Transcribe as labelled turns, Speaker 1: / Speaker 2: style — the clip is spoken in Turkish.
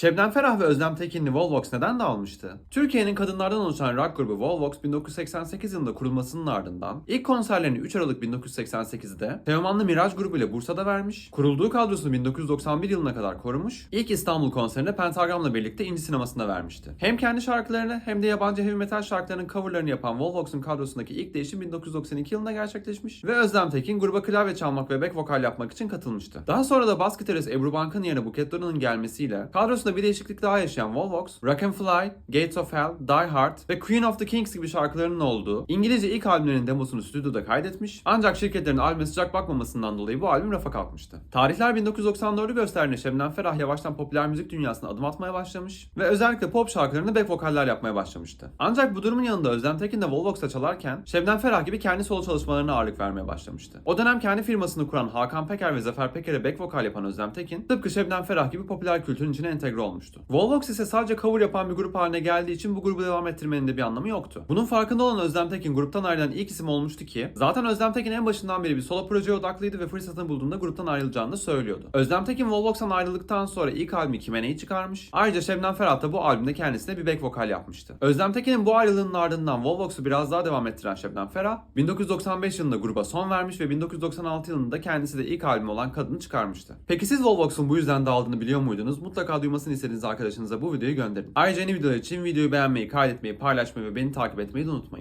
Speaker 1: Şebnem Ferah ve Özlem Tekinli Volvox neden dağılmıştı? Türkiye'nin kadınlardan oluşan rock grubu Volvox 1988 yılında kurulmasının ardından ilk konserlerini 3 Aralık 1988'de Teomanlı Miraj grubu ile Bursa'da vermiş, kurulduğu kadrosunu 1991 yılına kadar korumuş, ilk İstanbul konserini Pentagram'la birlikte İnci Sineması'nda vermişti. Hem kendi şarkılarını hem de yabancı heavy metal şarkılarının coverlarını yapan Volvox'un kadrosundaki ilk değişim 1992 yılında gerçekleşmiş ve Özlem Tekin gruba klavye çalmak ve back vokal yapmak için katılmıştı. Daha sonra da bas gitarist Ebru Bank'ın yerine Buket Dora'nın gelmesiyle kadrosunda bir değişiklik daha yaşayan Volvox, Rock and Fly, Gates of Hell, Die Hard ve Queen of the Kings gibi şarkılarının olduğu İngilizce ilk albümlerinin demosunu stüdyoda kaydetmiş ancak şirketlerin albüme sıcak bakmamasından dolayı bu albüm rafa kalkmıştı. Tarihler 1994'ü gösterdiğinde Şebnem Ferah yavaştan popüler müzik dünyasına adım atmaya başlamış ve özellikle pop şarkılarında back vokaller yapmaya başlamıştı. Ancak bu durumun yanında Özlem Tekin de Volvox'ta çalarken Şebnem Ferah gibi kendi solo çalışmalarına ağırlık vermeye başlamıştı. O dönem kendi firmasını kuran Hakan Peker ve Zafer Peker'e back vokal yapan Özlem Tekin tıpkı Şebnem Ferah gibi popüler kültürün içine entegre olmuştu. Volvox ise sadece cover yapan bir grup haline geldiği için bu grubu devam ettirmenin de bir anlamı yoktu. Bunun farkında olan Özlem Tekin gruptan ayrılan ilk isim olmuştu ki zaten Özlem Tekin en başından beri bir solo projeye odaklıydı ve fırsatını bulduğunda gruptan ayrılacağını söylüyordu. Özlem Tekin Volvox'tan ayrıldıktan sonra ilk albümü Kime Neyi çıkarmış. Ayrıca Şebnem Ferah da bu albümde kendisine bir back vokal yapmıştı. Özlem Tekin'in bu ayrılığının ardından Volvox'u biraz daha devam ettiren Şebnem Ferah 1995 yılında gruba son vermiş ve 1996 yılında kendisi de ilk albüm olan Kadın'ı çıkarmıştı. Peki siz Volvox'un bu yüzden dağıldığını biliyor muydunuz? Mutlaka duymasını istediğiniz arkadaşınıza bu videoyu gönderin. Ayrıca yeni videolar için videoyu beğenmeyi, kaydetmeyi, paylaşmayı ve beni takip etmeyi de unutmayın.